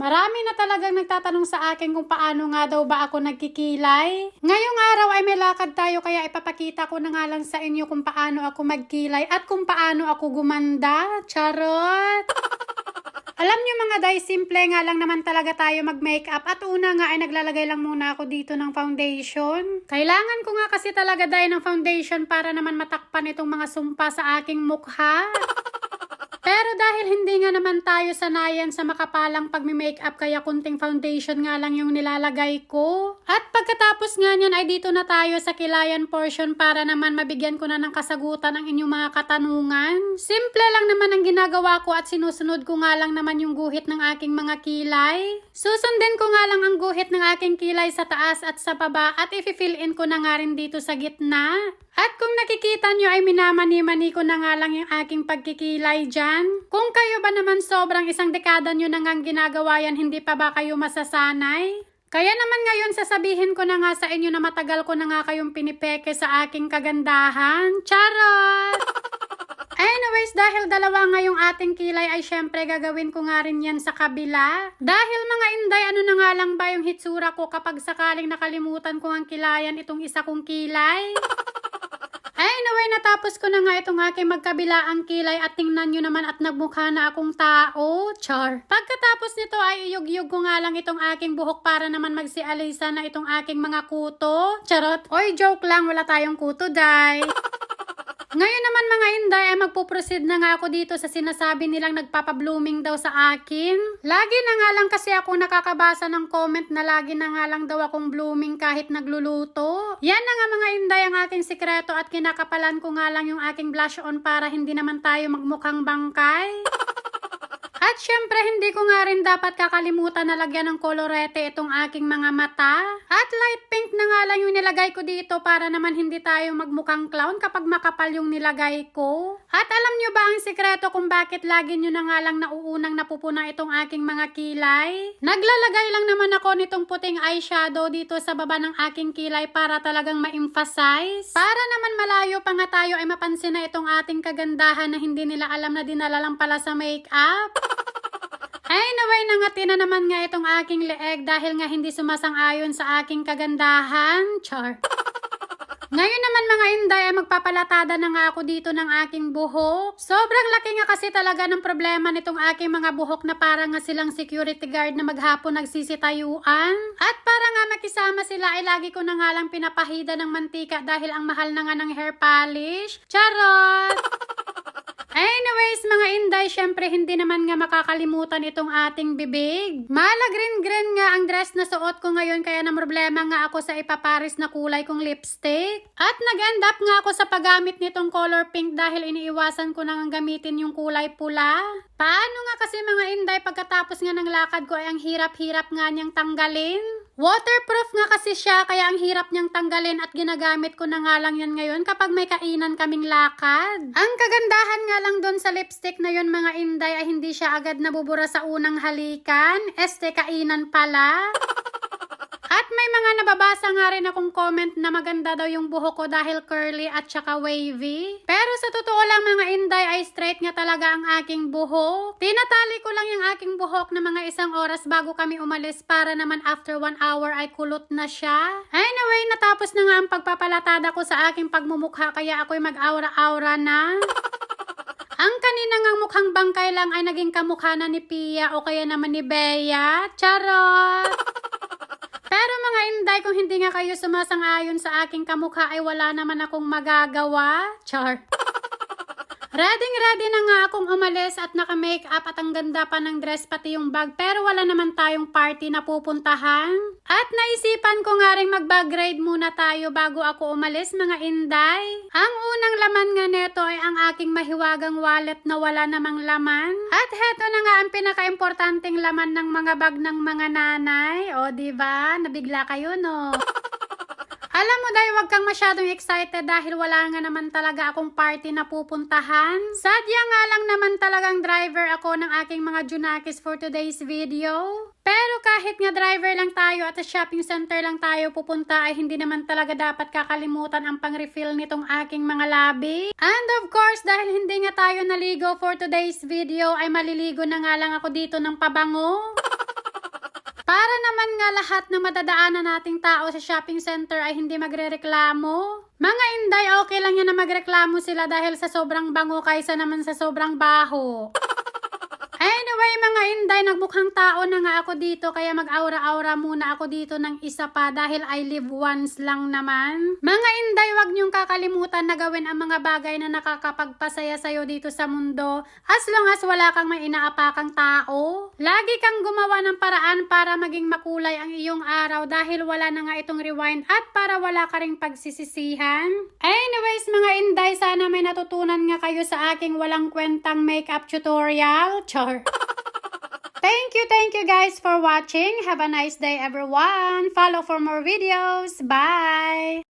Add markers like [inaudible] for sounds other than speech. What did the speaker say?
Marami na talagang nagtatanong sa akin kung paano nga daw ba ako nagkikilay. Ngayong araw ay may lakad tayo kaya ipapakita ko na nga lang sa inyo kung paano ako magkilay at kung paano ako gumanda. Charot! [laughs] Alam nyo mga day, simple nga lang naman talaga tayo mag-makeup at una nga ay naglalagay lang muna ako dito ng foundation. Kailangan ko nga kasi talaga day ng foundation para naman matakpan itong mga sumpa sa aking mukha. Pero dahil hindi nga naman tayo sanayan sa makapalang pagmi-makeup kaya kunting foundation nga lang yung nilalagay ko. At pagkatapos nga niyan ay dito na tayo sa kilayan portion para naman mabigyan ko na ng kasagutan ang inyong mga katanungan. Simple lang naman ang ginagawa ko at sinusunod ko nga lang naman yung guhit ng aking mga kilay. Susundin ko nga lang ang guhit ng aking kilay sa taas at sa baba at i-fill in ko na nga rin dito sa gitna. At kung nakikita nyo ay minamani-mani ko na nga lang yung aking pagkikilay dyan. Kung kayo ba naman sobrang isang dekada nyo na ngang ginagawa yan, hindi pa ba kayo masasanay? Kaya naman ngayon sasabihin ko na nga sa inyo na matagal ko na nga kayong pinipeke sa aking kagandahan. Charot! [laughs] Anyways, dahil dalawa nga yung ating kilay ay syempre gagawin ko nga rin yan sa kabila. Dahil mga inday, ano na nga lang ba yung hitsura ko kapag sakaling nakalimutan ko ang kilayan itong isa kong kilay? [laughs] Anyway, natapos ko na nga itong aking magkabila ang kilay at tingnan nyo naman at nagmukha na akong tao. Char. Pagkatapos nito ay iyog-iyog ko nga lang itong aking buhok para naman magsialisa na itong aking mga kuto. Charot. Oy, joke lang. Wala tayong kuto, day. Ngayon naman mga inday ay magpuproceed na nga ako dito sa sinasabi nilang nagpapa-blooming daw sa akin. Lagi na nga lang kasi ako nakakabasa ng comment na lagi na nga lang daw akong blooming kahit nagluluto. Yan na nga mga inday ang aking sikreto at kinakapalan ko nga lang yung aking blush on para hindi naman tayo magmukhang bangkay. [laughs] At syempre, hindi ko nga rin dapat kakalimutan na lagyan ng kolorete itong aking mga mata. At light pink na nga lang yung nilagay ko dito para naman hindi tayo magmukhang clown kapag makapal yung nilagay ko. At alam nyo ba ang sikreto kung bakit lagi nyo na nga lang nauunang napupuna itong aking mga kilay? Naglalagay lang naman ako nitong puting eyeshadow dito sa baba ng aking kilay para talagang ma-emphasize. Para naman malayo pa nga tayo ay mapansin na itong ating kagandahan na hindi nila alam na dinala lang pala sa makeup. Anyway, nangati na naman nga itong aking leeg dahil nga hindi sumasang-ayon sa aking kagandahan. Char. Ngayon naman mga inday ay magpapalatada na nga ako dito ng aking buhok. Sobrang laki nga kasi talaga ng problema nitong aking mga buhok na parang nga silang security guard na maghapon nagsisitayuan. At para nga makisama sila ay lagi ko na nga lang pinapahida ng mantika dahil ang mahal na nga ng hair polish. Charot! [laughs] Anyways, mga inday, syempre hindi naman nga makakalimutan itong ating bibig. Mala green-green nga ang dress na suot ko ngayon kaya na problema nga ako sa ipaparis na kulay kong lipstick. At nag-end up nga ako sa paggamit nitong color pink dahil iniiwasan ko nang gamitin yung kulay pula. Paano nga kasi mga inday pagkatapos nga ng lakad ko ay ang hirap-hirap nga niyang tanggalin? Waterproof nga kasi siya kaya ang hirap niyang tanggalin at ginagamit ko na nga lang yan ngayon kapag may kainan kaming lakad. Ang kagandahan nga lang doon sa lipstick na yon mga inday ay hindi siya agad nabubura sa unang halikan. Este kainan pala. [laughs] At may mga nababasa nga rin akong comment na maganda daw yung buhok ko dahil curly at saka wavy. Pero sa totoo lang mga inday ay straight nga talaga ang aking buhok. Tinatali ko lang yung aking buhok na mga isang oras bago kami umalis para naman after one hour ay kulot na siya. Anyway, natapos na nga ang pagpapalatada ko sa aking pagmumukha kaya ako'y mag-aura-aura na. [laughs] Ang kanina ngang mukhang bangkay lang ay naging kamukha na ni Pia o kaya naman ni Bea. Charot! [laughs] Pero mga inday, kung hindi nga kayo sumasang-ayon sa aking kamukha ay wala naman akong magagawa. Char. Ready ready na nga akong umalis at naka-makeup at ang ganda pa ng dress pati yung bag pero wala naman tayong party na pupuntahan. At naisipan ko nga rin mag-bag ride muna tayo bago ako umalis mga inday. Ang unang laman nga neto ay ang aking mahiwagang wallet na wala namang laman. At heto na nga ang pinaka-importanting laman ng mga bag ng mga nanay. O ba? Nabigla kayo no? [laughs] Wag kang masyadong excited dahil wala nga naman talaga akong party na pupuntahan. Sadya nga lang naman talagang driver ako ng aking mga Junakis for today's video. Pero kahit nga driver lang tayo at sa shopping center lang tayo pupunta ay hindi naman talaga dapat kakalimutan ang pang-refill nitong aking mga labi. And of course, dahil hindi nga tayo naligo for today's video ay maliligo na nga lang ako dito ng pabango. [laughs] lahat na madadaanan nating tao sa shopping center ay hindi magrereklamo? Mga inday, okay lang yan na magreklamo sila dahil sa sobrang bango kaysa naman sa sobrang baho. Anyway, mga inday, nagmukhang tao na nga ako dito kaya mag-aura-aura muna ako dito ng isa pa dahil I live once lang naman. Mga inday, wag niyong kakalimutan na gawin ang mga bagay na nakakapagpasaya sa'yo dito sa mundo as long as wala kang may inaapakang tao. Lagi kang gumawa ng paraan para maging makulay ang iyong araw dahil wala na nga itong rewind at para wala ka ring pagsisisihan. Anyways, mga inday, sana may natutunan nga kayo sa aking walang kwentang makeup tutorial. Char. [laughs] Thank you, thank you guys for watching. Have a nice day everyone. Follow for more videos. Bye!